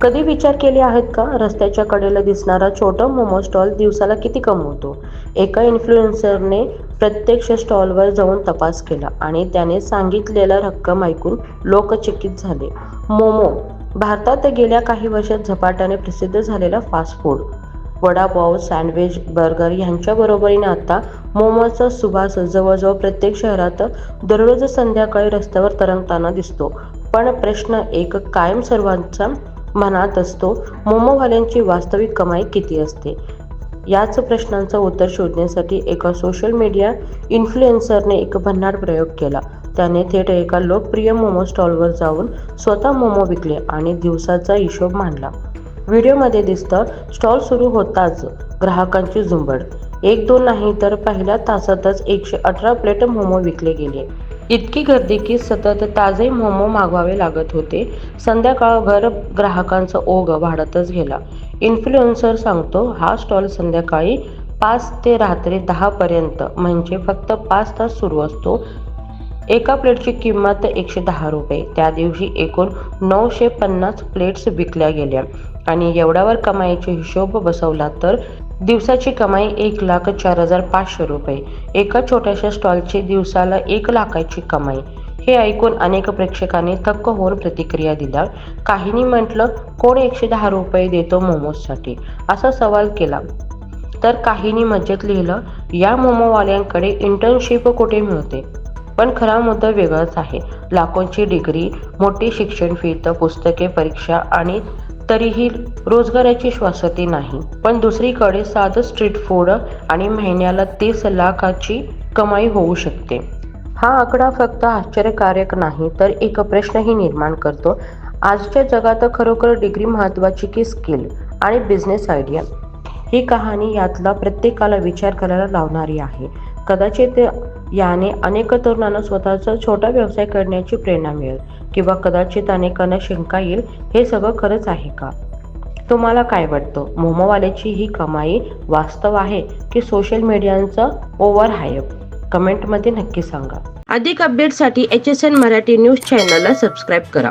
कधी विचार केले आहेत का? रस्त्याच्या कडेला दिसणारा छोटा मोमो स्टॉल दिवसाला किती कमवतो? एका इन्फ्लुएन्सरने प्रत्यक्ष स्टॉलवर जाऊन तपास केला आणि त्याने सांगितलेला रक्कम ऐकून लोकचकित झाले. मोमो भारतात गेल्या काही वर्षात झपाट्याने प्रसिद्ध झालेला fast food vada pav sandwich burger यांच्या बरोबरीने आता मोमोचा सुवास जवळजवळ प्रत्येक शहरात दररोज संध्याकाळी रस्त्यावर तरंगताना दिसतो. पण प्रश्न एक कायम सर्वांचा मनात असतो मोमोवाल्यांची वास्तविक कमाई किती असते? याच प्रश्नांचं उत्तर शोधण्यासाठी एका सोशल मीडिया इन्फ्लुएन्सरने एक भन्नाट प्रयोग केला. त्याने थेट एका लोकप्रिय मोमो स्टॉलवर जाऊन स्वतः मोमो विकले आणि दिवसाचा हिशोब मांडला. व्हिडिओमध्ये दिसतं स्टॉल सुरू होताच ग्राहकांची झुंबड. एक दोन नाही तर पहिल्या तासातच एकशे अठरा प्लेट मोमो विकले गेले. इतकी गर्दी की सतत ताजे मोमो मागवावे लागत होते. संध्याकाळभर ग्राहकांचा ओघ वाढतच गेला. इन्फ्लुएन्सर सांगतो हा स्टॉल संध्याकाळी पाच ते रात्री दहापर्यंत म्हणजे फक्त पाच तास सुरू असतो. एका प्लेटची किंमत एकशे दहा रुपये. त्या दिवशी एकूण नऊशे पन्नास प्लेट्स विकल्या गेल्या. आणि एवढ्यावर कमाईचा हिशोब बसवला तर दिवसाची कमाई एक लाख चार हजार पाचशे रुपये. एका छोट्याशा स्टॉलची दिवसाला एक लाखाची कमाई. हे ऐकून अनेक प्रेक्षकांनी थक्क होऊन प्रतिक्रिया दिल्या. काहींनी म्हटलं कोण एकशे दहा रुपये देतो मोमोजसाठी? असा सवाल केला. तर काहींनी मजेत लिहिलं या मोमोवाल्यांकडे इंटर्नशिप कुठे मिळते? पण खरा मुद्दा वेगळाच आहे. लाखोंची डिग्री मोठी शिक्षण फी तर पुस्तके परीक्षा आणि तरीही रोजगाराची श्वासती नाही. पण दुसरीकडे साधं स्ट्रीट फूड आणि महिन्याला तीस लाखाची कमाई होऊ शकते. हा आकडा फक्त आश्चर्यकारक नाही तर एक प्रश्नही निर्माण करतो. आजच्या जगात खरोखर डिग्री महत्त्वाची की स्किल आणि बिझनेस आयडिया ही कहाणी यातला प्रत्येकाला विचार करायला लावणारी आहे. कदाचित याने अनेक तरुणांना स्वतःचा छोटा व्यवसाय करण्याची प्रेरणा मिळेल. किंवा कदाचित अनेकांना शंका येईल हे सगळं खरंच आहे का? तुम्हाला काय वाटतं? मोमोवाल्याची ही कमाई वास्तव आहे की सोशल मीडियाचा ओव्हर हायप कमेंटमध्ये नक्की सांगा. अधिक अपडेटसाठी H S N Marathi news चॅनलला सबस्क्राईब करा.